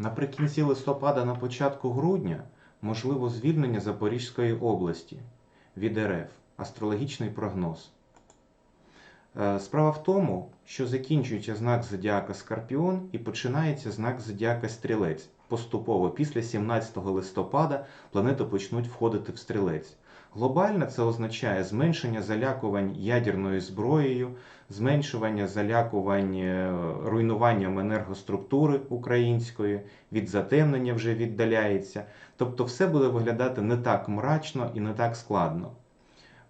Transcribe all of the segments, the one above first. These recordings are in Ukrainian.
Наприкінці листопада, на початку грудня, можливо звільнення Запорізької області від РФ. Астрологічний прогноз. Е, Справа в тому, що закінчується знак зодіака Скорпіон і починається знак зодіака Стрілець. Поступово після 17 листопада планети почнуть входити в стрілець. Глобально це означає зменшення залякувань ядерною зброєю, зменшування залякувань е, руйнуванням енергоструктури української, від затемнення вже віддаляється. Тобто все буде виглядати не так мрачно і не так складно.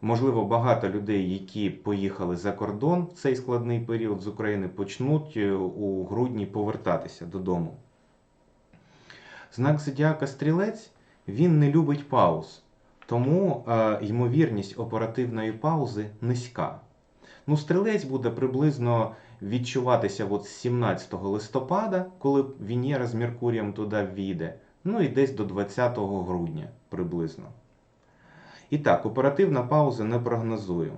Можливо, багато людей, які поїхали за кордон в цей складний період з України, почнуть е, у грудні повертатися додому. Знак зодіака Стрілець він не любить пауз, тому е, ймовірність оперативної паузи низька. Ну, стрілець буде приблизно відчуватися от з 17 листопада, коли Венера з Меркурієм туди війде, ну і десь до 20 грудня приблизно. І так, оперативна пауза не прогнозую.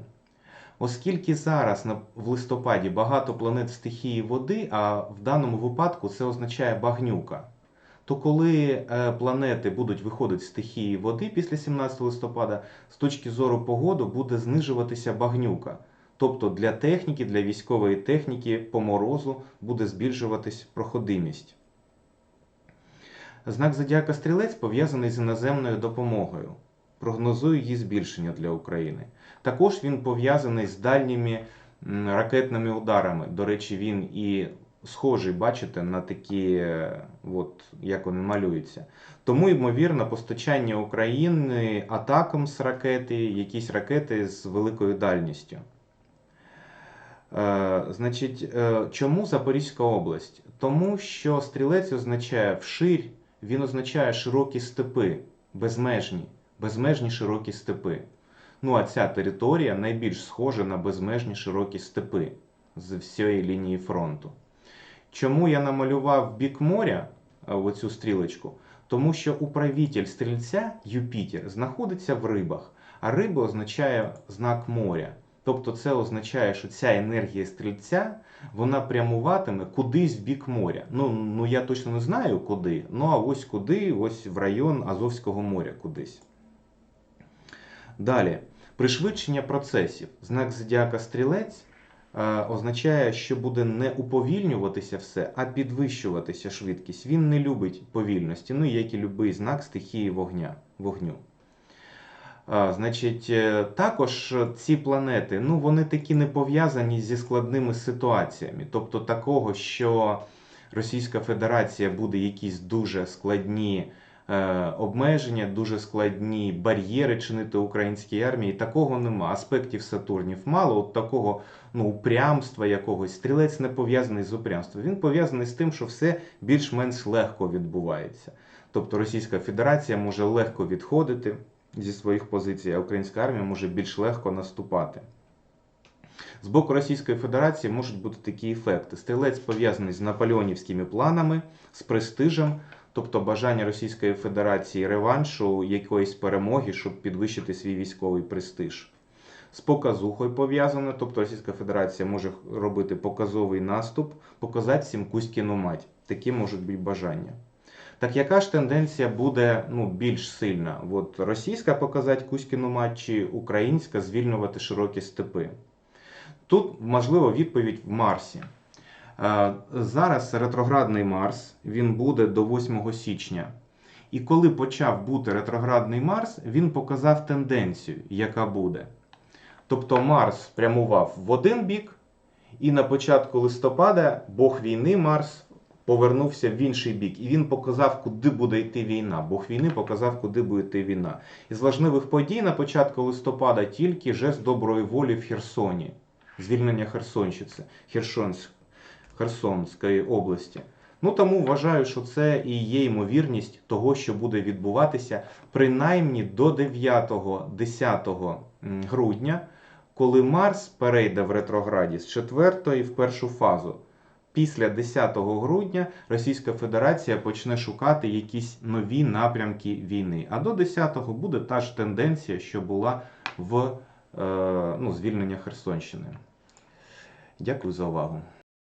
Оскільки зараз в листопаді багато планет стихії води, а в даному випадку це означає багнюка, то коли е, планети будуть виходити з стихії води після 17 листопада, з точки зору погоди буде знижуватися багнюка. Тобто для техніки, для військової техніки по морозу буде збільшуватись проходимість. Знак зодіака Стрілець пов'язаний з іноземною допомогою. Прогнозую її збільшення для України. Також він пов'язаний з дальніми ракетними ударами. До речі, він і схожий, бачите, на такі, от, як вони малюються. Тому, ймовірно, постачання України атакам з ракети, якісь ракети з великою дальністю. Е, Значить, е, чому Запорізька область? Тому що стрілець означає вширь, він означає широкі степи, безмежні, безмежні широкі степи. Ну а ця територія найбільш схожа на безмежні широкі степи з всієї лінії фронту. Чому я намалював бік моря, е, оцю стрілочку? Тому що управитель стрільця Юпітер знаходиться в рибах, а риба означає знак моря. Тобто це означає, що ця енергія стрільця вона прямуватиме кудись в бік моря. Ну, ну я точно не знаю куди, ну а ось куди, ось в район Азовського моря кудись. Далі, пришвидшення процесів. Знак зодіака стрілець означає, що буде не уповільнюватися все, а підвищуватися швидкість. Він не любить повільності, ну як і будь-який знак стихії вогня, вогню. Значить, е, також ці планети, ну вони такі не пов'язані зі складними ситуаціями. Тобто такого, що Російська Федерація буде якісь дуже складні е, обмеження, дуже складні бар'єри чинити українській армії. Такого нема. Аспектів Сатурнів мало. От такого ну, упрямства якогось. Стрілець не пов'язаний з упрямством. Він пов'язаний з тим, що все більш-менш легко відбувається. Тобто Російська Федерація може легко відходити зі своїх позицій, а українська армія може більш легко наступати. З боку Російської Федерації можуть бути такі ефекти. Стрілець пов'язаний з наполеонівськими планами, з престижем, тобто бажання Російської Федерації реваншу якоїсь перемоги, щоб підвищити свій військовий престиж. З показухою пов'язане, тобто Російська Федерація може робити показовий наступ, показати всім Кузькіну мать. Такі можуть бути бажання. Так яка ж тенденція буде ну, більш сильна? От російська показати Кузькіну мать чи українська звільнювати широкі степи? Тут можливо відповідь в Марсі. Е, Зараз ретроградний Марс, він буде до 8 січня. І коли почав бути ретроградний Марс, він показав тенденцію, яка буде. Тобто Марс прямував в один бік, і на початку листопада Бог війни Марс повернувся в інший бік. І він показав, куди буде йти війна. Бог війни показав, куди буде йти війна. Із важливих подій на початку листопада тільки жест доброї волі в Херсоні, звільнення Херсонщиці, Херсонськ, Херсонської області. Ну тому вважаю, що це і є ймовірність того, що буде відбуватися принаймні до 9-10 грудня, коли Марс перейде в ретрограді з 4 в першу фазу. Після 10 грудня Російська Федерація почне шукати якісь нові напрямки війни. А до 10-го буде та ж тенденція, що була в е, ну, звільнення Херсонщини. Дякую за увагу.